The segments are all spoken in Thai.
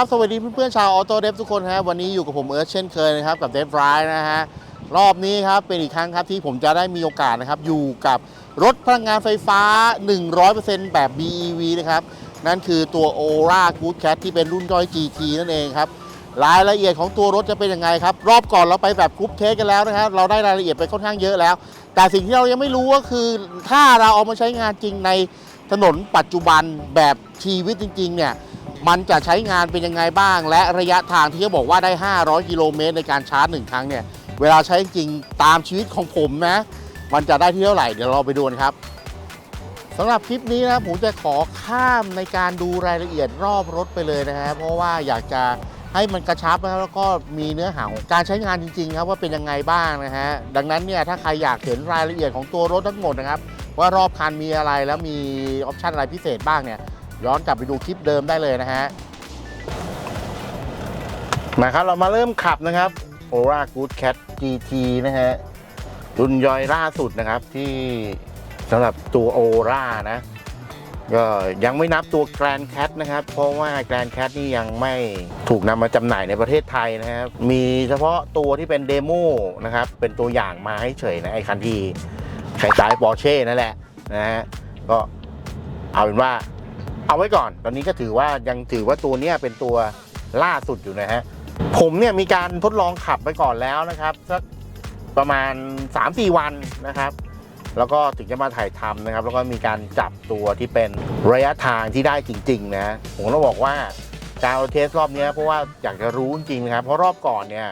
ครับ สวัสดีเพื่อนๆชาวออโต้เดฟทุกคนฮะวันนี้อยู่กับผมเอิร์ธเช่นเคยนะครับกับเดฟไรนะฮะรอบนี้ครับเป็นอีกครั้งครับที่ผมจะได้มีโอกาสนะครับอยู่กับรถพลังงานไฟฟ้า 100%แบบ BEV นะครับนั่นคือตัว Aura Good Cat ที่เป็นรุ่นย่อย GT นั่นเองครับรายละเอียดของตัวรถจะเป็นยังไงครับ รอบก่อนเราไปแบบกรุ๊ปเทสกันแล้วนะครับเราได้รายละเอียดไปค่อนข้างเยอะแล้ว แต่สิ่งที่เรายังไม่รู้ก็คือถ้าเราเอามาใช้งานจริงในถนนปัจจุบันแบบชีวิตจริงๆเนี่ย มันจะใช้งานเป็นยังไงบ้าง และระยะทางที่เขาบอกว่าได้ 500 กิโลเมตรในการชาร์จหนึ่งครั้งเนี่ย เวลาใช้จริงตามชีวิตของผมนะ มันจะได้ที่เท่าไหร่ เดี๋ยวเราไปดูกันครับสำหรับคลิปนี้นะผมจะขอข้ามในการดูรายละเอียดรอบรถไปเลยนะฮะเพราะว่าอยากจะให้มันกระชับนะครับแล้วก็มีเนื้อหาของการใช้งานจริง ๆ ครับว่าเป็นยังไงบ้างนะฮะดังนั้นเนี่ยถ้าใครอยากเห็นรายละเอียดของตัวรถทั้งหมดนะครับ ว่ารอบคันมีอะไรแล้วมีออปชันอะไรพิเศษบ้างเนี่ย ย้อนกลับไปดูคลิปเดิมได้เลยนะฮะมาครับเรามาเริ่มขับนะครับ Aura Good Cat GT นะฮะรุ่นย่อยล่าสุดนะครับที่สำหรับตัว Aura นะก็ยังไม่นับตัว Grand Cat นะครับ เพราะว่า Grand Cat นี่ยังไม่ถูกนำมาจำหน่ายในประเทศไทยนะครับ มีเฉพาะตัวที่เป็นเดโมนะครับ เป็นตัวอย่างมาให้เฉยนะ ไอ้คันที่คล้ายๆ Porsche นั่นแหละนะฮะก็เอาเป็นว่า เอาไว้ก่อน ตอนนี้ก็ถือว่ายังถือว่าตัวนี้เป็นตัวล่าสุดอยู่นะฮะ ผมเนี่ยมีการทดลองขับไปก่อนแล้วนะครับสักประมาณ 3-4 วันนะครับ แล้วก็ถึงจะมาถ่ายทำนะครับ แล้วก็มีการจับตัวที่เป็นระยะทางที่ได้จริง ๆ นะ ผมต้องบอกว่าการเทสรอบนี้เพราะว่าอยากจะรู้จริงๆนะครับ เพราะรอบก่อนเนี่ย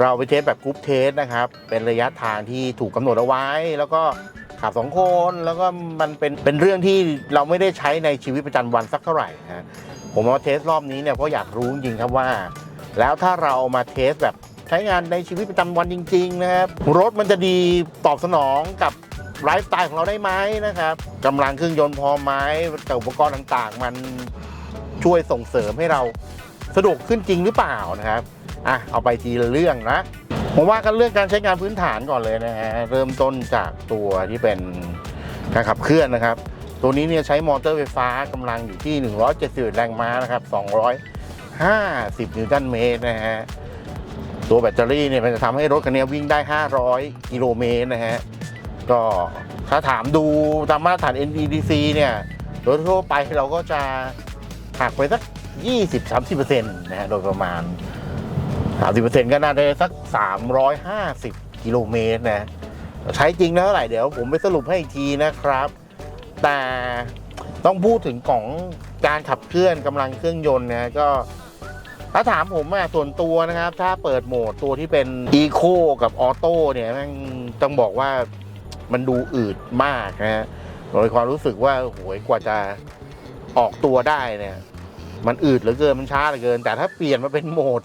เราไปเทสแบบกรุ๊ปเทสนะครับ เป็นระยะทางที่ถูกกำหนดเอาไว้ แล้วก็ ขับสองคนแล้วก็มันเป็นเป็นเรื่องที่เราไม่ได้ใช้ในชีวิตประจำวันสักเท่าไหร่นะผมมาเทสรอบนี้เนี่ยเพราะอยากรู้จริงครับว่า แล้วถ้าเราเอามาเทสแบบใช้งานในชีวิตประจำวันจริง ๆ นะครับ รถมันจะดีตอบสนองกับไลฟ์สไตล์ของเราได้ไหมนะครับกำลังเครื่องยนต์พอไหมแต่อุปกรณ์ต่างๆ มันช่วยส่งเสริมให้เราสะดวกขึ้นจริงหรือเปล่านะครับอะเอาไปทีละเรื่องนะ ผมว่ากันเรื่องการใช้งานพื้นฐานก่อนเลยนะฮะเริ่มต้นจากตัวที่เป็นการขับเคลื่อนนะครับ ตัวนี้เนี่ยใช้มอเตอร์ไฟฟ้ากำลังอยู่ที่ 170 แรงม้านะครับ 250 นิวตันเมตรนะฮะตัวแบตเตอรี่เนี่ยมันจะทำให้รถคันนี้วิ่งได้ 500 กิโลเมตรนะฮะก็ถ้าถามดูตามมาตรฐาน NEDC เนี่ยโดยทั่วไปเราก็จะหักไปสัก 20-30%นะฮะโดยประมาณ 30%ก็น่าจะได้สัก 350 กิโลเมตรนะ ใช้จริงนะเท่าไหร่เดี๋ยวผมไปสรุปให้อีกทีนะครับ แต่ต้องพูดถึงของการขับเคลื่อนกำลังเครื่องยนต์นะก็ถ้าถามผมอะส่วนตัวนะครับ ถ้าเปิดโหมดตัวที่เป็น Eco กับออโต้เนี่ยแม่งต้องบอกว่ามันดูอืดมากนะฮะโดยความรู้สึกว่าโหยกว่าจะออกตัวได้เนี่ย มันอืดเหลือเกินมันช้าเหลือเกิน แต่ถ้าเปลี่ยนมาเป็นโหมด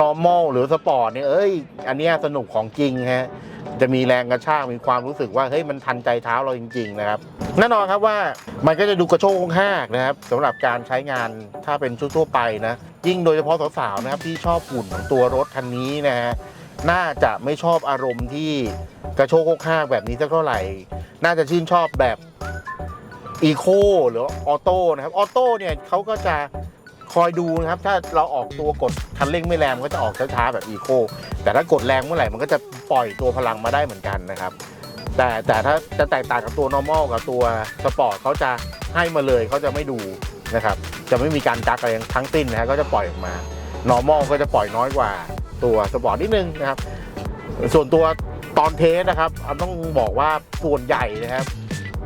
normal หรือสปอร์ตเนี่ยเอ้ย อันเนี้ยสนุกของจริงฮะ จะมีแรงกระชากมีความรู้สึกว่าเฮ้ยมันทันใจเท้าเราจริง ๆ นะครับ แน่นอนครับว่ามันก็จะดูกระโชกห้ากนะครับสำหรับการใช้งานถ้าเป็นชุดทั่วไปนะ ยิ่งโดยเฉพาะสาวๆนะครับที่ชอบหุ่นของตัวรถคันนี้นะฮะน่าจะไม่ชอบอารมณ์ที่กระโชกห้ากแบบนี้สักเท่าไหร่ น่าจะชื่นชอบแบบอีโคหรือออโต้นะครับ ออโต้เนี่ยเขาก็จะ คอยดูนะครับ ถ้าเราออกตัวกดคันเร่งไม่แรงก็จะออกช้าๆแบบอีโคแต่ถ้ากดแรงเมื่อไหร่มันก็จะปล่อยตัวพลังมาได้เหมือนกันนะครับ แต่แต่ถ้าจะแตกต่างกับตัว normal กับตัวสปอร์ตเขาจะให้มาเลยเขาจะไม่ดูนะครับ จะไม่มีการจักอะไรทั้งสิ้นนะฮะก็จะปล่อยออกมา normal ก็จะปล่อยน้อยกว่าตัวสปอร์ตนิดนึงนะครับ ส่วนตัวตอนเทสนะครับต้องบอกว่าส่วนใหญ่นะครับ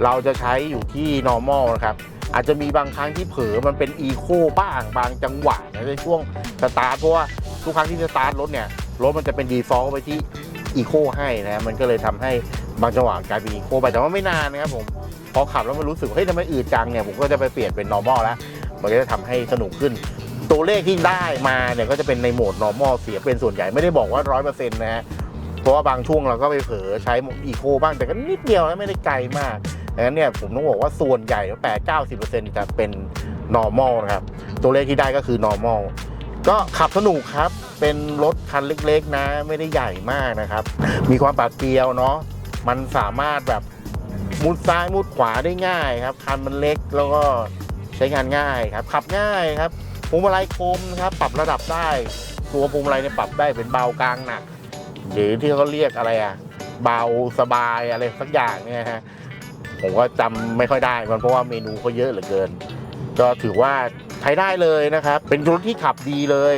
เราจะใช้อยู่ที่ normal นะครับ อาจจะมีบางครั้งที่เผลอมันเป็น eco บ้างบางจังหวะนะในช่วงสตาร์ทเพราะว่าทุกครั้งที่สตาร์ทรถเนี่ยรถมันจะเป็น default ไปที่อีโคให้นะมันก็เลยทำให้บางจังหวะกลายเป็นอีโคไปแต่ว่าไม่นานนะครับผมพอขับแล้วมันรู้สึกว่าเฮ้ยทำไมอืดจังเนี่ยผมก็จะไปเปลี่ยนเป็น normal แล้ว มันก็จะทำให้สนุกขึ้น ตัวเลขที่ได้มาเนี่ยก็จะเป็นในโหมด normal เสียเป็นส่วนใหญ่ไม่ได้บอกว่าร้อยเปอร์เซ็นต์นะฮะเพราะว่าบางช่วงเราก็ไปเผลอใช้อีโคบ้างแต่ก็นิดเดียวนะไม่ได้ไกลมาก ดังนั้นเนี่ยผมต้องบอกว่าส่วนใหญ่แปดเก้าสิบเปอร์เซ็นต์จะเป็น normal นะครับ ตัวเลขที่ได้ก็คือ normal ก็ขับสนุกครับ เป็นรถคันเล็กๆนะ ไม่ได้ใหญ่มากนะครับ มีความปาดเปรียวเนาะ มันสามารถแบบมุดซ้ายมุดขวาได้ง่ายครับ คันมันเล็กแล้วก็ใช้งานง่ายครับ ขับง่ายครับพวงมาลัยคมครับ ปรับระดับได้ ตัวพวงมาลัยเนี่ยปรับได้เป็นเบากลางหนัก หรือที่เขาเรียกอะไรอะเบาสบายอะไรสักอย่างเนี่ยฮะ ผมก็จำไม่ค่อยได้มันเพราะว่าเมนูเขาเยอะเหลือเกิน ก็ถือว่าใช้ได้เลยนะครับ เป็นรถที่ขับดีเลย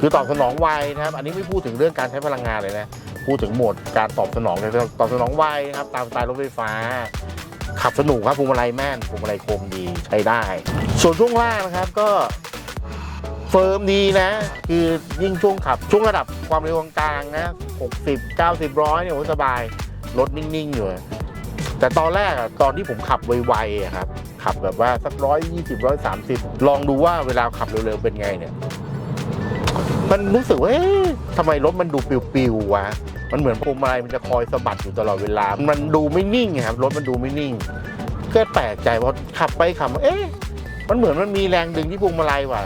คือตอบสนองไวนะครับ อันนี้ไม่พูดถึงเรื่องการใช้พลังงานเลยนะพูดถึงโหมดการตอบสนองเลยตอบสนองไวนะครับ ตามสไตล์รถไฟฟ้า ขับสนุกครับพวงมาลัยแม่นพวงมาลัยคมดีใช้ได้ ส่วนช่วงล่างนะครับก็เฟิร์มดีนะ คือยิ่งช่วงขับ ช่วงระดับความเร็วกลางนะ 60 90ร้อยเนี่ยโอ้สบาย รถนิ่ง ๆ อยู่ แต่ตอนแรกอะตอนที่ผมขับไวๆอะครับ ขับแบบว่าสักร้อยยี่สิบร้อยสามสิบลองดูว่าเวลาขับเร็วๆเป็นไงเนี่ย มันรู้สึกว่าเอ๊ะทำไมรถมันดูปิวๆวะมันเหมือนพวงมาลัยมันจะคอยสะบัดอยู่ตลอดเวลา มันดูไม่นิ่งครับรถมันดูไม่นิ่ง ก็แปลกใจพอขับไปขับมาเอ๊ะมันเหมือนมันมีแรงดึงที่พวงมาลัยว่ะ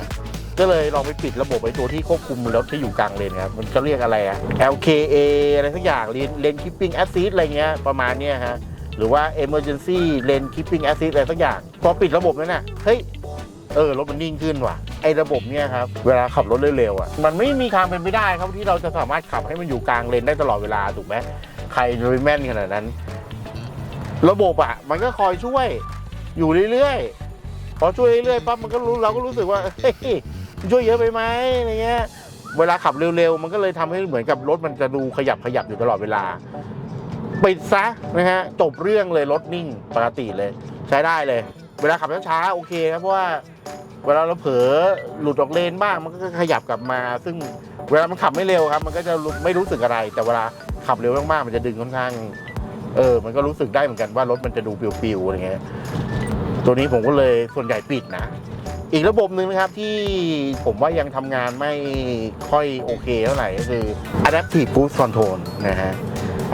ก็เลยลองไปปิดระบบไอ้ตัวที่ควบคุมรถที่อยู่กลางเลนครับ มันก็เรียกอะไรอะ LKA อะไรสักอย่างเลนเลนคิปปิ้งแอซิสอะไรเงี้ยประมาณเนี้ยฮะ หรือว่า emergency lane keeping assist อะไรสักอย่าง พอปิดระบบนั้นน่ะเฮ้ย เออ รถมันนิ่งขึ้นว่ะ ไอ้ระบบเนี่ยครับ เวลาขับรถเร็วๆอะ มันไม่มีทางเป็นไปได้ครับที่เราจะสามารถขับให้มันอยู่กลางเลนได้ตลอดเวลาถูกไหมใครจะไปแม่นขนาดนั้น ระบบอะ มันก็คอยช่วย อยู่เรื่อยๆ พอช่วยเรื่อยๆปั๊บมันก็รู้เราก็รู้สึกว่าเฮ้ยช่วยเยอะไปไหมอะไรเงี้ยเวลาขับเร็วๆ มันก็เลยทำให้เหมือนกับรถมันจะดูขยับขยับอยู่ตลอดเวลา ปิดซะนะฮะจบเรื่องเลยรถนิ่งปกติเลย ใช้ได้เลย เวลาขับช้าๆโอเคครับเพราะว่าเวลาเราเผลอหลุดออกเลนบ้างมันก็ขยับกลับมา ซึ่งเวลามันขับไม่เร็วครับ มันก็จะไม่รู้สึกอะไร แต่เวลาขับเร็วมากๆมันจะดึงค่อนข้างเออ มันก็รู้สึกได้เหมือนกันว่ารถมันจะดูปิวๆอะไรเงี้ยตัวนี้ผมก็เลยส่วนใหญ่ปิดนะ อีกระบบหนึ่งนะครับที่ผมว่ายังทำงานไม่ค่อยโอเคเท่าไหร่ก็คือ adaptive cruise control นะฮะ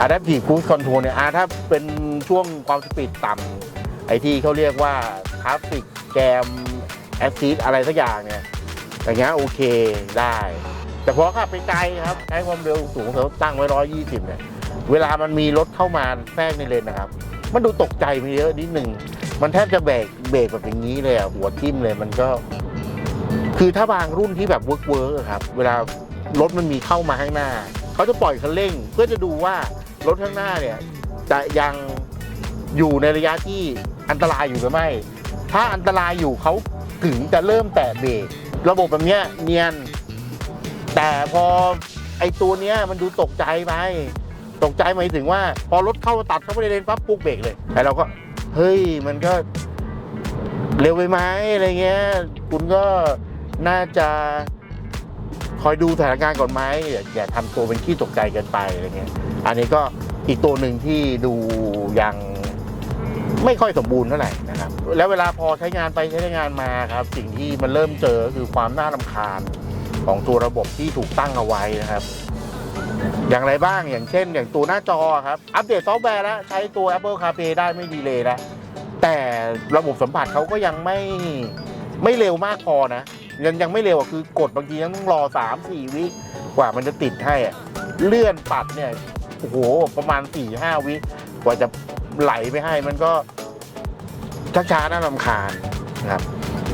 Adaptive Cruise Control เนี่ยอ่าถ้าเป็นช่วงความสปีดต่ำไอที่เขาเรียกว่าทราฟิกแกมแอซิดอะไรสักอย่างเนี่ยอย่างเงี้ยโอเคได้ แต่พอขับไปไกลครับใช้ความเร็วสูงเขาตั้งไว้ร้อยยี่สิบเนี่ย เวลามันมีรถเข้ามาแทรกในเลนนะครับ มันดูตกใจไปเยอะนิดหนึ่ง มันแทบจะเบรกเบรกแบบอย่างนี้เลยอะหัวทิ่มเลยมันก็ คือถ้าบางรุ่นที่แบบเวิร์กเวิร์กครับ เวลารถมันมีเข้ามาข้างหน้า เขาจะปล่อยคันเร่ง เพื่อจะดูว่า รถข้างหน้าเนี่ยจะยังอยู่ในระยะที่อันตรายอยู่หรือไม่ ถ้าอันตรายอยู่เขาถึงจะเริ่มแตะเบรกระบบแบบเนี้ยเนียน แต่พอไอตัวเนี้ยมันดูตกใจไปตกใจหมายถึงว่า พอรถเข้าตัดเข้าไปในเลนปั๊บปุ๊บเบรกเลยไอเราก็ เฮ้ยมันก็เร็วไปไหมอะไรเงี้ย คุณก็น่าจะ คอยดูสถานการณ์ก่อนไหมอย่าอย่าทำตัวเป็นขี้ตกใจเกินไปอะไรเงี้ยอันนี้ก็อีกตัวหนึ่งที่ดูยังไม่ค่อยสมบูรณ์เท่าไหร่นะครับ แล้วเวลาพอใช้งานไปใช้งานมาครับ สิ่งที่มันเริ่มเจอคือความน่ารำคาญของตัวระบบที่ถูกตั้งเอาไว้นะครับ อย่างไรบ้างอย่างเช่น อย่างตัวหน้าจอครับ อัปเดตซอฟต์แวร์แล้ว ใช้ตัว Apple CarPlay ได้ไม่ดีเลยแล้วแต่ระบบสัมผัสเขาก็ยังไม่ ไม่เร็วมากพอนะยังยังไม่เร็วอะคือกดบางทียังต้องรอสามสี่วิกว่ามันจะติดให้อะเลื่อนปัดเนี่ยโอ้โหประมาณสี่ห้าวิกว่าจะไหลไปให้มันก็ช้าๆน่ารำคาญนะครับ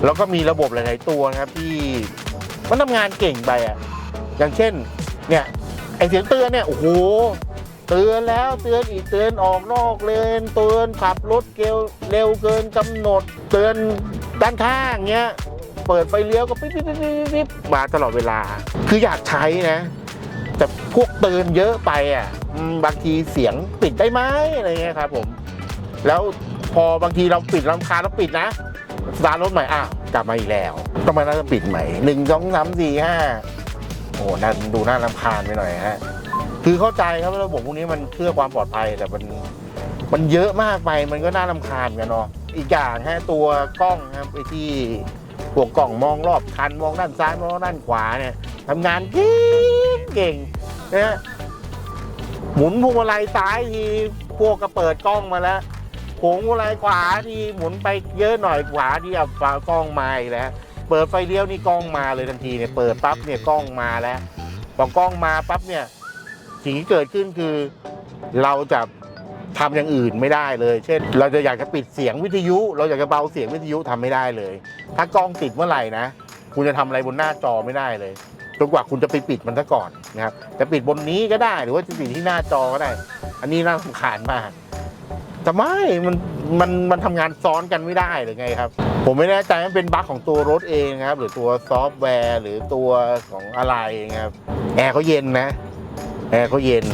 แล้วก็มีระบบหลาย ๆ ตัวนะครับที่มันทำงานเก่งไปอะอย่างเช่นเนี่ยไอเสียงเตือนเนี่ยโอ้โหเตือนแล้วเตือนอีกเตือนออกนอกเลนเตือนขับรถเกลเร็วเกินกำหนด เตือน ด้านข้างเงี้ย เปิดไฟเลี้ยวก็ปิ๊บปิ๊บปิ๊บปิ๊บมาตลอดเวลา คืออยากใช้นะ แต่พวกเตือนเยอะไปอะบางทีเสียงปิดได้ไหมอะไรเงี้ยครับผม แล้วพอบางทีเราปิดลำคาเราปิดนะสตาร์รถใหม่อ้าวกลับมาอีกแล้วต้องมาน่าจะปิดใหม่หนึ่งสองสามสี่ห้าโอ้โหน่าดูน่ารำคาญไปหน่อยฮะคือเข้าใจครับว่าระบบพวกนี้มันเพื่อความปลอดภัยแต่มันมันเยอะมากไปมันก็น่าลำคาญกันเนาะ อีกอย่างฮะตัวกล้องครับไอ้ที่ตัวกล่องมองรอบคันมองด้านซ้ายมองด้านขวาเนี่ยทำงานเก่งเก่งนะฮะหมุนพวงมาลัยซ้ายทีพวกก็เปิดกล้องมาแล้วโผงพวงมาลัยขวาทีหมุนไปเยอะหน่อยขวาที่เอาฝากล้องมาอีกแล้วเปิดไฟเลี้ยวนี่กล้องมาเลยทันทีเนี่ยเปิดปั๊บเนี่ยกล้องมาแล้วพอกล้องมาปั๊บเนี่ยสิ่งที่เกิดขึ้นคือเราจะ ทำอย่างอื่นไม่ได้เลย เช่น เราจะอยากจะปิดเสียงวิทยุ เราอยากจะเบาเสียงวิทยุทำไม่ได้เลย ถ้ากล้องติดเมื่อไหร่นะ คุณจะทำอะไรบนหน้าจอไม่ได้เลยจนกว่าคุณจะไปปิดมันซะก่อนนะครับจะปิดบนนี้ก็ได้หรือว่าจะปิดที่หน้าจอก็ได้ อันนี้น่าสำคาญมากแต่ไม่มันมันมันทำงานซ้อนกันไม่ได้หรือไงครับ ผมไม่แน่ใจว่าเป็นบั๊กของตัวรถเองนะครับ หรือตัวซอฟต์แวร์ หรือตัวของอะไรนะครับแอร์เขาเย็นนะแอร์เขาเย็น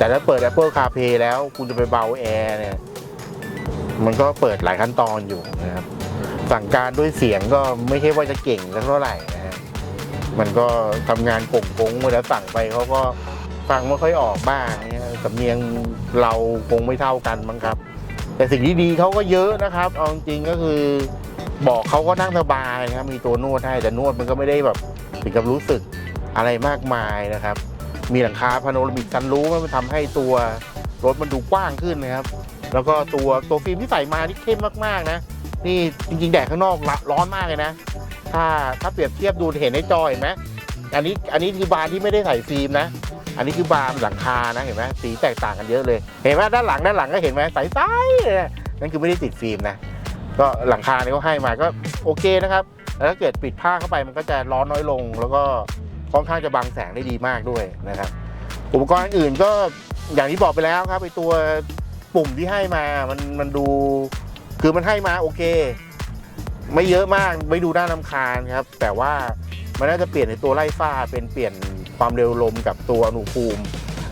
แต่ถ้าเปิด Apple CarPlay แล้วคุณจะไปเบาแอร์เนี่ย มันก็เปิดหลายขั้นตอนอยู่นะครับ สั่งการด้วยเสียงก็ไม่ใช่ว่าจะเก่งสักเท่าไหร่นะฮะมันก็ทำงานกงกงเวลาสั่งไปเขาก็ฟังไม่ค่อยออกบ้างเนี่ยสำเนียงเราคงไม่เท่ากันมั้งครับ แต่สิ่งที่ดีเขาก็เยอะนะครับเอาจริงก็คือบอกเขาก็นั่งสบายนะครับ มีตัวนวดให้แต่นวดมันก็ไม่ได้แบบถึงกับรู้สึกอะไรมากมายนะครับ มีหลังคาพาโนรามิกกันรู้มันทำให้ตัวรถมันดูกว้างขึ้นนะครับ แล้วก็ตัวตัวฟิล์มที่ใส่มานี่เข้มมากๆนะ นี่จริงๆแดดข้างนอกร้อนมากเลยนะ ถ้าถ้าเปรียบเทียบดูเห็นในจอเห็นไหมอันนี้อันนี้คือบานที่ไม่ได้ใส่ฟิล์มนะ อันนี้คือบานหลังคานะเห็นไหมสีแตกต่างกันเยอะเลย เห็นไหมด้านหลังด้านหลังก็เห็นไหมใสๆเลยนะนั่นคือไม่ได้ติดฟิล์มนะ ก็หลังคาเนี่ยเขาให้มาก็โอเคนะครับ แล้วถ้าเกิดปิดผ้าเข้าไปมันก็จะร้อนน้อยลงแล้วก็ ค่อนข้างจะบังแสงได้ดีมากด้วยนะครับ อุปกรณ์อื่นก็อย่างที่บอกไปแล้วครับไอตัวปุ่มที่ให้มามันมันดู คือมันให้มาโอเค ไม่เยอะมากไม่ดูน่ารำคาญครับ แต่ว่ามันน่าจะเปลี่ยนในตัวไล่ฟ้าเป็นเปลี่ยนความเร็วลมกับตัวอุณหภูมิ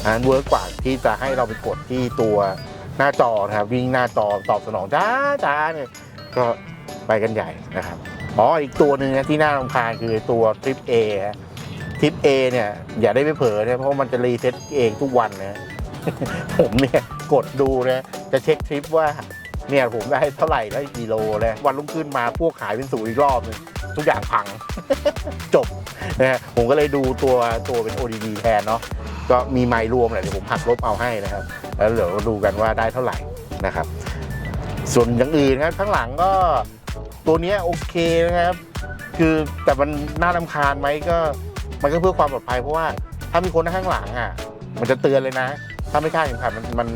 อันเวิร์กกว่าที่จะให้เราไปกดที่ตัวหน้าจอนะครับวิ่งหน้าจอตอบสนองจ้าจ้าเนี่ยก็ไปกันใหญ่นะครับอ๋ออีกตัวหนึ่งนะที่น่ารำคาญคือตัวทริป A ฮะ ทริป A เนี่ย อย่าได้ไปเผลอนะเพราะมันจะรีเซ็ตเองทุกวันนะผมเนี่ยกดดูนะจะเช็คทริปว่าเนี่ยผมได้เท่าไหร่ได้กิโลเลยวันรุ่งขึ้นมาพวกขายเป็นศูนย์อีกรอบนึงทุกอย่างพัง จบนะฮะผมก็เลยดูตัวตัวเป็น ODD แทนเนาะก็มีไมล์รวมแหละเดี๋ยวผมหักลบเอาให้นะครับ แล้วเดี๋ยวดูกันว่าได้เท่าไหร่นะครับ ส่วนอย่างอื่นนะครับข้างหลังก็ตัวเนี้ยโอเคนะครับ คือแต่มันน่ารำคาญไหมก็ มันก็เพื่อความปลอดภัยเพราะว่าถ้ามีคนนั่งข้างหลังอะ มันจะเตือนเลยนะ ถ้าไม่คาดเข็มขัดมันมัน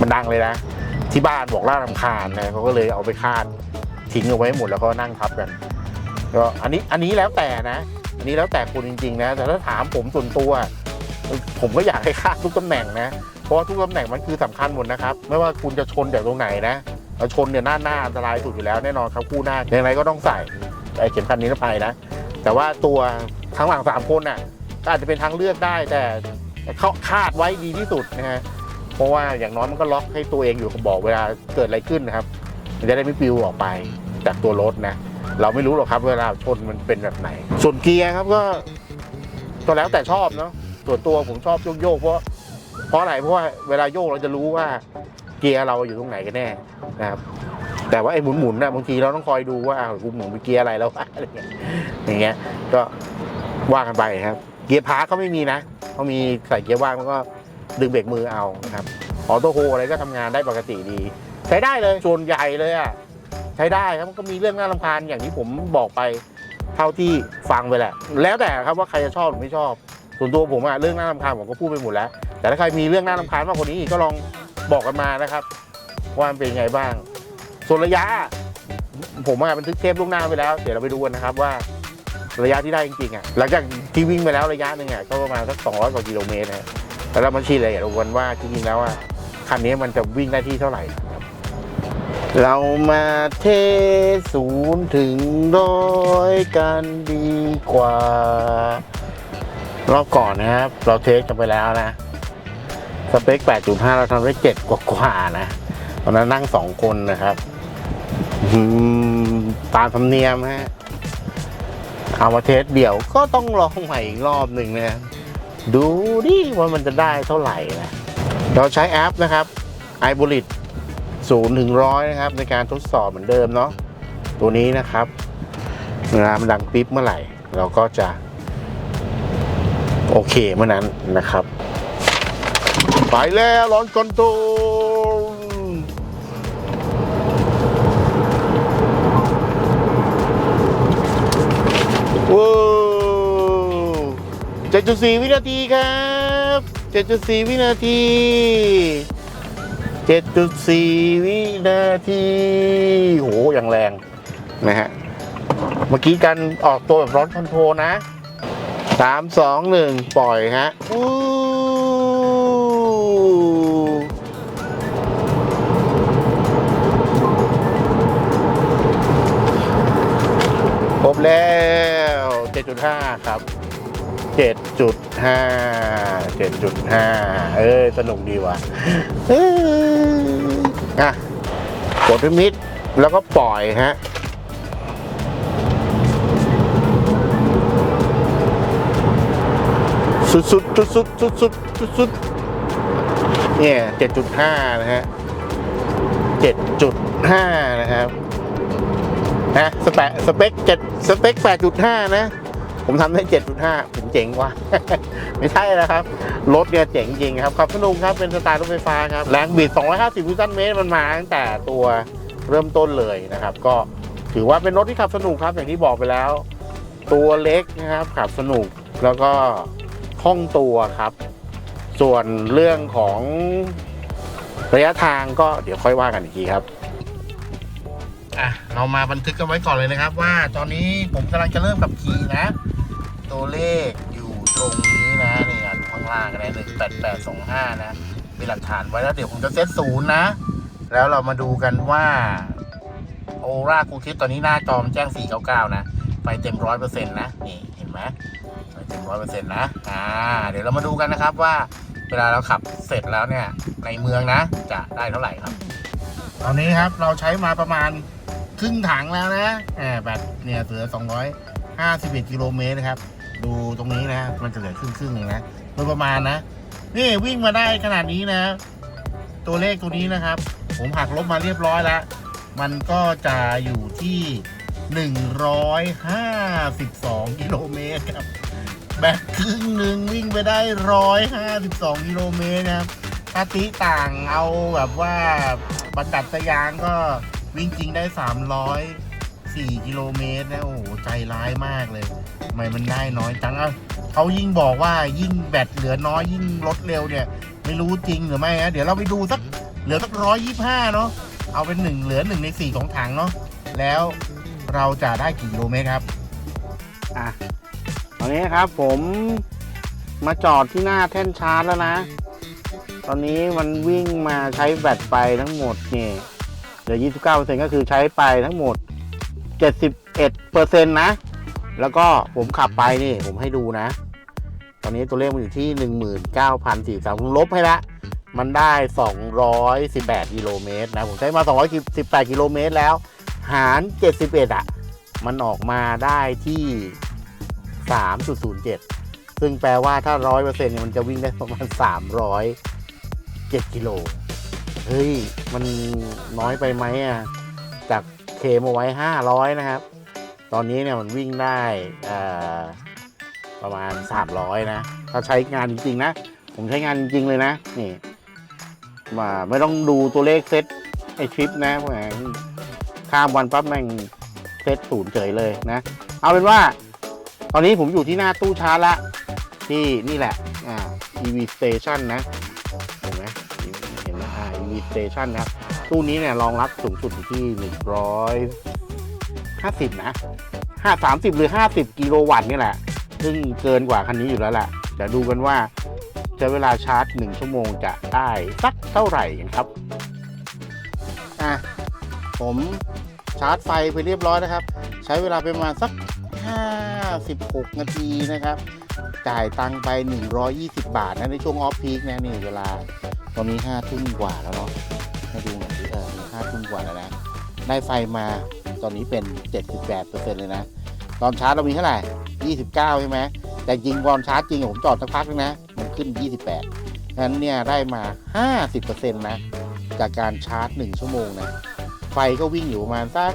มันดังเลยนะ ที่บ้านบอกล่ารำคาญนะเขาก็เลยเอาไปคาดทิ้งเอาไว้หมดแล้วก็นั่งทับกันก็อันนี้อันนี้แล้วแต่นะ อันนี้แล้วแต่คุณจริง ๆ นะ แต่ถ้าถามผมส่วนตัว ผมก็อยากให้คาดทุกตำแหน่งนะ เพราะทุกตำแหน่งมันคือสำคัญหมดนะครับ ไม่ว่าคุณจะชนจากตรงไหนนะเราชนเนี่ยหน้าหน้าอันตรายสุดอยู่แล้วแน่นอนครับคู่หน้าอย่างไรก็ต้องใส่ไอเข็มขัดนิรภัยนะ แต่ว่าตัวทั้งหลังสามคนน่ะก็อาจจะเป็นทางเลือกได้ แต่เขาคาดไว้ดีที่สุดนะฮะเพราะว่าอย่างน้อยมันก็ล็อกให้ตัวเองอยู่กับเบอกเวลาเกิดอะไรขึ้นนะครับ มันจะได้ไม่ปลิวออกไปจากตัวรถนะ เราไม่รู้หรอกครับเวลาชนมันเป็นแบบไหน ส่วนเกียร์ครับก็ก็แล้วแต่ชอบเนาะส่วนตัวผมชอบโยกโยกเพราะเพราะอะไรเพราะว่าเวลาโยกเราจะรู้ว่า เกียร์เราอยู่ตรงไหนกันแน่นะครับแต่ว่าไอ้หมุนหมุนนะบางทีเราต้องคอยดูว่าอ้าวกูหมุนไปเกียร์อะไรแล้วอะไรเงี้ยอย่างเงี้ยก็ว่ากันไปครับ เกียร์พาร์ทเขาไม่มีนะเขามีใส่เกียร์ว่างมันก็ดึงเบรกมือเอาครับออโต้โฮอะไรก็ทำงานได้ปกติดี ใช้ได้เลยส่วนใหญ่เลยอะใช้ได้ครับมันก็มีเรื่องน่ารำคาญอย่างที่ผมบอกไปเท่าที่ฟังไปแหละ แล้วแต่ครับว่าใครจะชอบหรือไม่ชอบ ส่วนตัวผมอะเรื่องน่ารำคาญผมก็พูดไปหมดแล้ว แต่ถ้าใครมีเรื่องน่ารำคาญมากกว่านี้อีกก็ลอง บอกกันมานะครับ ว่ามันเป็นยังไงบ้าง ส่วนระยะ ผมอะบันทึกเทปล่วงหน้าไปแล้ว เดี๋ยวเราไปดูกันนะครับว่า ระยะที่ได้จริงๆอะหลังจากที่วิ่งไปแล้วระยะหนึ่งอะก็ประมาณสัก200กว่ากิโลเมตรนะแล้วเรามาชี้เลยดูกันว่าจริงๆแล้วอะคันนี้มันจะวิ่งได้ที่เท่าไหร่ เรามาเทศูนย์ถึงร้อยกันดีกว่า รอบก่อนนะครับ เราเทสกันไปแล้วนะ สเปค 8.5 เราทำได้ 7 กว่าๆนะตอนนั้นนั่งสองคนนะครับตามธรรมเนียมฮะ เอามาเทสเดี่ยวก็ต้องลองใหม่อีกรอบหนึ่งนะ ดูดิว่ามันจะได้เท่าไหร่นะ เราใช้แอปนะครับ i b u l i t ศูนย์ถึงร้อยนะครับ ในการทดสอบเหมือนเดิมเนาะตัวนี้นะครับเวลามันดังปิ๊บเมื่อไหร่ เราก็จะ โอเคเมื่อนั้นนะครับ ไปแล้วร้อนคอนโทรว้าว7.4วินาทีครับ7.4วินาที7.4วินาทีโหอย่างแรงนะฮะ เมื่อกี้การออกตัวแบบร้อนคอนโทรนะสามสองหนึ่งปล่อยฮะอู้ บแล้ว 7.5 ครับ 7.5 7.5 เอ้ยสนุกดีว่ะอะกดมิดแล้วก็ปล่อยฮะสุดสุดสุดสุดสุดสุดสุดสุดเนี่ยเจ็ดจุดห้านะฮะเจ็ดจุดห้านะครับ นะสเปคสเปคเจ็ดสเปคแปดจุดห้านะ ผมทำได้เจ็ดจุดห้าผมเจ๋งว่ะ ไม่ใช่นะครับ รถเนี่ยเจ๋งจริงครับขับสนุกครับ เป็นสไตล์รถไฟฟ้าครับ แรงบิด 250นิวตันเมตรมันมาตั้งแต่ตัวเริ่มต้นเลยนะครับ ก็ถือว่าเป็นรถที่ขับสนุกครับ อย่างที่บอกไปแล้ว ตัวเล็กนะครับขับสนุกแล้วก็คล่องตัวครับ ส่วนเรื่องของระยะทางก็เดี๋ยวค่อยว่ากันอีกทีครับ อะเรามาบันทึกกันไว้ก่อนเลยนะครับ ว่าตอนนี้ผมกำลังจะเริ่มกับขี่นะ ตัวเลขอยู่ตรงนี้นะนี่อะข้างล่างก็ได้หนึ่งแปดแปดสองห้านะมีหลักฐานไว้แล้วเดี๋ยวผมจะเซตศูนย์นะ แล้วเรามาดูกันว่าโอราคูคิดตอนนี้หน้าจอมแจ้ง 499 นะไฟเต็มร้อยเปอร์เซ็นต์นะ นี่เห็นไหมไฟเต็มร้อยเปอร์เซ็นต์นะ อ่า เดี๋ยวเรามาดูกันนะครับว่า เวลาเราขับเสร็จแล้วเนี่ย ในเมืองนะ จะได้เท่าไหร่ครับ อนนี้ครับเราใช้มาประมาณครึ่งถังแล้วนะแอบแบตเนี่ยเหลือ251กิโลเมตรนะครับ ดูตรงนี้นะ มันจะเหลือครึ่งครึ่งๆเองนะโดยประมาณนะ นี่วิ่งมาได้ขนาดนี้นะ ตัวเลขตัวนี้นะครับ ผมหักลบมาเรียบร้อยแล้ว มันก็จะอยู่ที่152กิโลเมตรครับ แบตครึ่งหนึ่งวิ่งไปได้ 152กิโลเมตรนะครับถ้าติต่างเอาแบบว่า บรรดัดสยางก็วิ่งจริงได้ 304 กิโลเมตรนะโอ้โหใจร้ายมากเลยทำไมมันได้น้อยจังเอ้าเขายิ่งบอกว่ายิ่งแบตเหลือน้อยยิ่งลดเร็วเนี่ย ไม่รู้จริงหรือไม่นะเดี๋ยวเราไปดูสักเหลือสักร้อยยี่ห้าเนาะเอาเป็นหนึ่งเหลือหนึ่งในสี่ของถังเนาะแล้วเราจะได้กี่กิโลเมตรครับอะตอนนี้ครับผมมาจอดที่หน้าแท่นชาร์จแล้วนะ ตอนนี้มันวิ่งมาใช้แบตไปทั้งหมดเนี่ยเหลือ 29%ก็คือใช้ไปทั้งหมด 71%นะ แล้วก็ผมขับไปนี่ผมให้ดูนะ ตอนนี้ตัวเลขมันอยู่ที่ 19,400ผมลบให้ละ มันได้ 218 กิโลเมตรนะ ผมใช้มา 218 กิโลเมตรแล้ว หาร 71 อะ มันออกมาได้ที่ 3.07 ซึ่งแปลว่าถ้า 100%เนี่ยมันจะวิ่งได้ประมาณ 307กิโลเฮ้ย มันน้อยไปไหมอะ จากเคมเอาไว้ 500 นะครับ ตอนนี้เนี่ยมันวิ่งได้ประมาณ 300 นะ ถ้าใช้งานจริง ๆ นะ ผมใช้งานจริง ๆ เลยนะ นี่มาไม่ต้องดูตัวเลขเซตไอทริปนะแหมข้ามวันปั๊บแม่งเซตศูนย์เฉยเลยนะ เอาเป็นว่า ตอนนี้ผมอยู่ที่หน้าตู้ชาร์จละที่นี่แหละ อ่า EV Station นะ Station นะครับ ตู้นี้เนี่ยรองรับสูงสุดอยู่ที่หนึ่งร้อยห้าสิบนะห้าสามสิบหรือห้าสิบกิโลวัตต์นี่แหละ ซึ่งเกินกว่าคันนี้อยู่แล้วแหละเดี๋ยวดูกันว่าใช้เวลาชาร์จหนึ่งชั่วโมงจะได้สักเท่าไหร่กันครับ อะ ผมชาร์จไฟไปเรียบร้อยนะครับ ใช้เวลาไประมาณสัก 56 นาทีนะครับ จ่ายตังค์ไป 120 บาทนะในช่วงออฟพีคนะนี่เวลา ตอนนี้5ทุ่มกว่าแล้วเนาะให้ดูหน่อยดิเออห้าทุ่มกว่าแล้วนะ ได้ไฟมาตอนนี้เป็น 78%เลยนะ ตอนชาร์จเรามีเท่าไหร่ 29 ใช่ไหม แต่จริงตอนชาร์จจริงผมจอดสักพักนึงนะขึ้น 28นั้นเนี่ยได้มา 50%นะ จากการชาร์จ 1 ชั่วโมงนะ ไฟก็วิ่งอยู่ประมาณสัก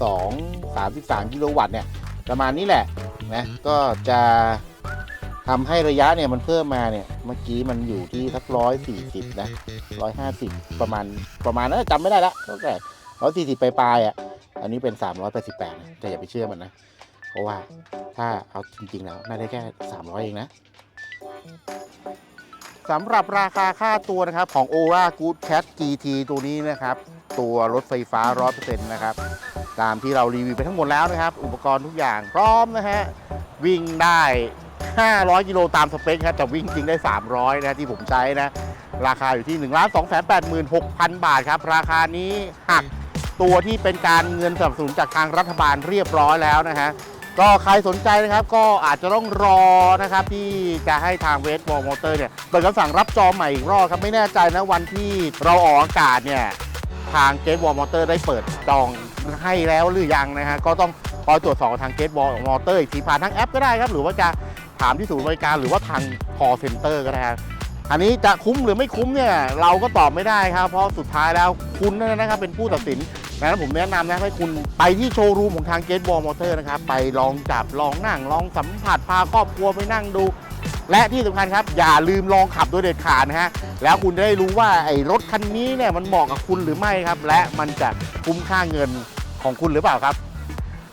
32 33 กิโลวัตต์เนี่ย ประมาณนี้แหละนะ ก็จะ ทำให้ระยะเนี่ยมันเพิ่มมาเนี่ย เมื่อกี้มันอยู่ที่สักร้อยสี่สิบนะร้อยห้าสิบประมาณประมาณนั้นจำไม่ได้ละตั้งแต่ร้อยสี่สิบปลายๆอะ อันนี้เป็นสามร้อยแปดสิบแปดแต่อย่าไปเชื่อมันนะ เพราะว่าถ้าเอาจริงๆแล้วน่าได้แค่สามร้อยเองนะสำหรับราคาค่าตัวนะครับของ Ora Good Cat GT ตัวนี้นะครับ ตัวรถไฟฟ้า 100%นะครับ ตามที่เรารีวิวไปทั้งหมดแล้วนะครับ อุปกรณ์ทุกอย่างพร้อมนะฮะ วิ่งได้ 500 กิโลตามสเปคครับแต่วิ่งจริงได้ 300 นะที่ผมใช้นะ ราคาอยู่ที่ 1 2 8 6 0 0 0 บาทครับ ราคานี้หักตัวที่เป็นการเงินสนับสนุนจากทางรัฐบาลเรียบร้อยแล้วนะฮะก็ใครสนใจนะครับก็อาจจะต้องรอนะครับที่จะให้ทางเวสบอลมอเตอร์เนี่ยเปิดคำสั่งรับจองใหม่อีกรอบครับไม่แน่ใจนะวันที่เราออกอากาศเนี่ยทางเกตบอลมอเตอร์ได้เปิดจองให้แล้วหรือยังนะฮะก็ต้องคอยตรวจสอบกับทางเกตบอลมอเตอร์อีกทีผ่านทางแอปก็ได้ครับ หรือว่าจะ ถามที่ศูนย์บริการหรือว่าทาง call center ก็ได้ครับอันนี้จะคุ้มหรือไม่คุ้มเนี่ยเราก็ตอบไม่ได้ครับ เพราะสุดท้ายแล้วคุณนั่นนะครับเป็นผู้ตัดสินดังนั้นผมแนะนำนะให้คุณไปที่โชว์รูมของทางเกตบอลมอเตอร์นะครับไปลองจับลองนั่งลองสัมผัสพาครอบครัวไปนั่งดู และที่สำคัญครับ อย่าลืมลองขับโดยเด็ดขาดนะฮะแล้วคุณจะได้รู้ว่าไอ้รถคันนี้เนี่ยมันเหมาะกับคุณหรือไม่ครับ และมันจะคุ้มค่าเงินของคุณหรือเปล่าครับ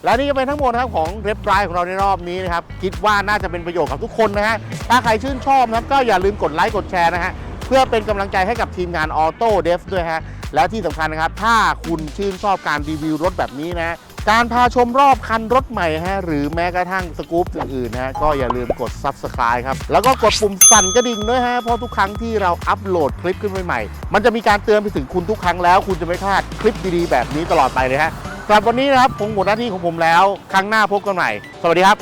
และนี่ก็เป็นทั้งหมดนะครับของเรฟไ i ของเราในรอบนี้นะครับคิดว่าน่าจะเป็นประโยชน์กับทุกคนนะฮะถ้าใครชื่นชอบนะครับก็อย่าลืมกดไลค์กดแชร์นะฮะเพื่อเป็นกำลังใจให้กับทีมงานออโต้เดฟด้วยฮะแล้วที่สำคัญนะครับ ถ้าคุณชื่นชอบการรีวิวรถแบบนี้นะการพาชมรอบคันรถใหม่ฮะหรือแม้กระทั่งสกู๊ปอื่นๆนะฮะก็อย่าลืมกด Subscribe ครับ แล้วก็กดปุ่มสั่นกระดิ่งด้วยฮะเพราะทุกครั้งที่เราอัปโหลดคลิปขึ้นใหม่ๆมันจะมีการเตือนไปถึงคุณทุกครั้งแล้ว คุณจะไม่พลาดคลิปดีๆ แบบนี้ตลอดไปเลยฮะ สำหรับวันนี้นะครับคงหมดหน้าที่ของผมแล้ว ครั้งหน้าพบกันใหม่ สวัสดีครับ